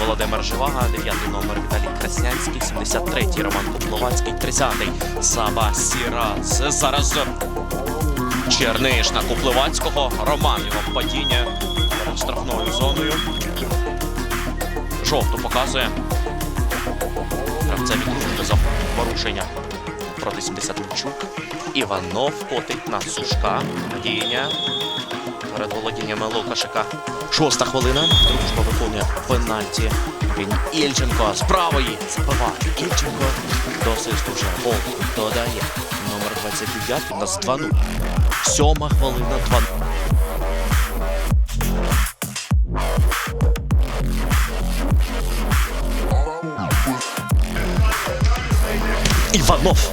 Володимир Живага, 9 номер Віталій Краснянський, 73-й Роман Купловацький, 30-й Саба Сірас. Зараз Черниш на Куплевацького. Роман його падіння штрафною зоною. Жовту показує. Гравця відружити за порушення проти 70 Мчук. Іванов котить на Сушка. Падіння перед володіннями Лукашика. Шоста хвилина. Дружба виконує пенальті. Він Ільченко з правої забиває. Ільченко до асисту вже гол додає. Номер 29 у нас 2-0. Сьома хвилина 2 Іванов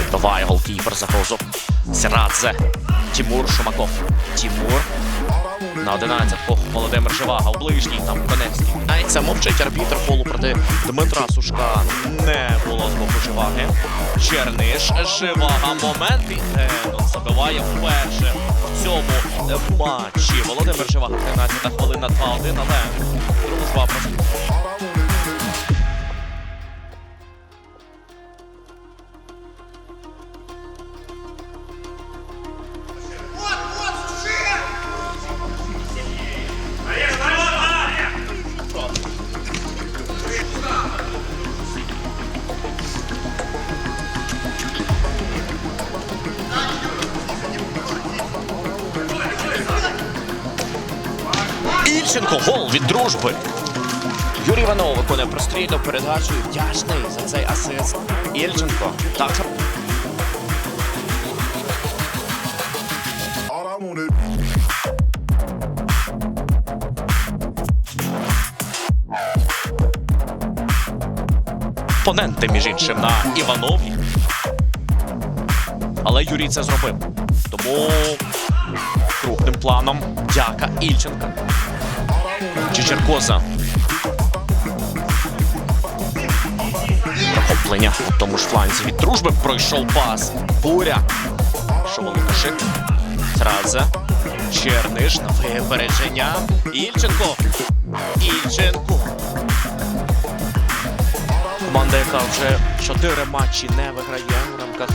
відбиває голкіпер загрозу. Сірадзе. Тимур Шумаков. Тимур. На 11-ку Володимир Живага у ближній там Конецький. Найця мовчить арбітр полу проти Дмитра Сушка. Не було з боку Живаги. Черниш Живага. Момент і Генон забиває вперше в цьому е, матчі. Володимир Живага 13 хвилина 2-1, але дружба просто Ільченко гол від дружби. Юрій Іванов виконує прострільну передачу і вдячний за цей асист. Ільченко. Так. Опоненти, між іншим, на Іванові. Але Юрій це зробив. Тому крупним планом дяка Ільченка. Чечеркоза. Захоплення у тому ж фланзі від дружби пройшов пас. Буря. Шоволокашик. Традзе. Черниш на випередження. Ільченко. Ільченко. Команда, яка вже чотири матчі не виграє в рамках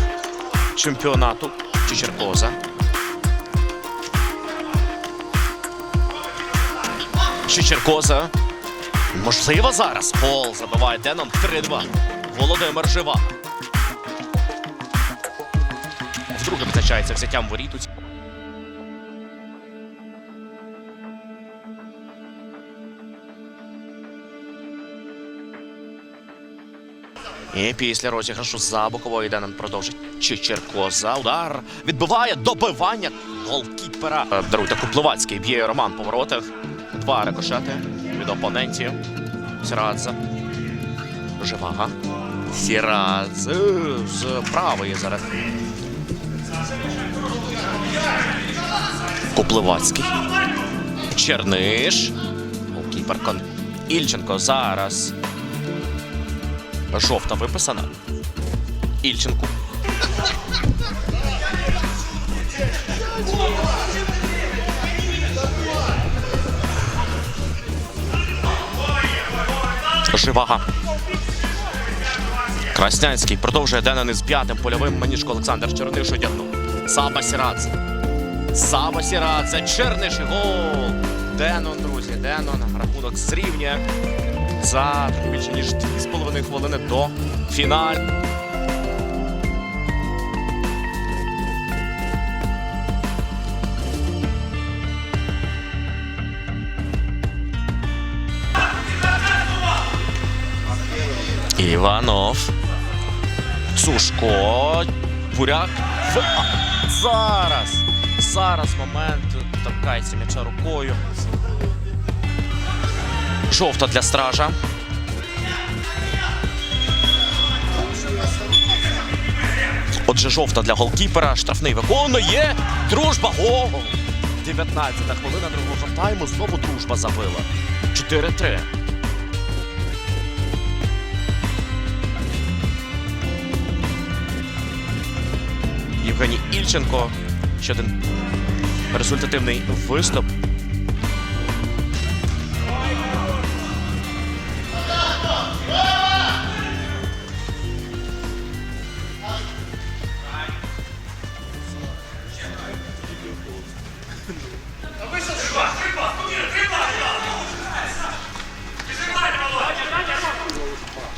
чемпіонату Чечеркоза. Чечеркоза. Можливо, зараз. Гол забиває Денон 3-2. Володимир Жива. Вдруге визначається взяттям воріт. у ці- І після розіграшу за бокової Денон продовжить Чечеркоза. Удар відбиває добивання голкіпера. Е, Даруйте Купловацький б'є Роман по воротах. Два рикошети від опонентів. Сірадзе. Живага. Сірадзе з правої зараз. Куплевацький. Черниш. Голкіпер Кон. Ільченко зараз. Жовта виписана. Ільченку. Живага. Краснянський продовжує Денен із п'ятим польовим маніжко Олександр Черниш одягнув. Саба Сірадзе. Саба Сірадзе. Черниш і гол. Денон, друзі, Денон. Рахунок зрівнює за більше ніж 2,5 хвилини до фіналу. Іванов. Сушко. Буряк. Зараз. Зараз момент. Торкається м'яча рукою. Жовта для стража. Отже, жовта для голкіпера. Штрафний виконує. Дружба. Гол! 19-та хвилина другого тайму. Знову дружба забила. 4-3. Євгеній Ільченко. Ще один результативний виступ.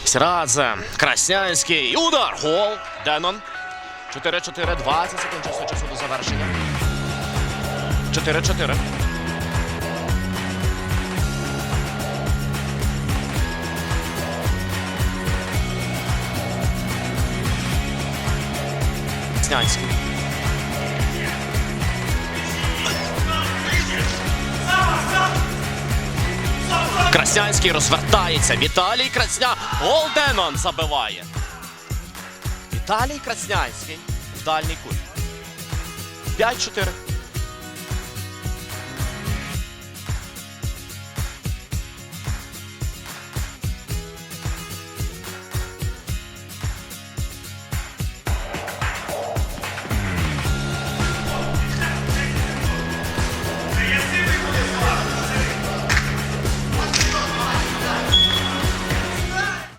Сірадзе, Краснянський. Удар. Гол. Денон. 4-4. 20 секунд часу часу до завершення. 4-4. Краснянський. Краснянський розвертається. Віталій Красня. Гол Денон забиває. Віталій Краснянський в дальній кут. 5-4.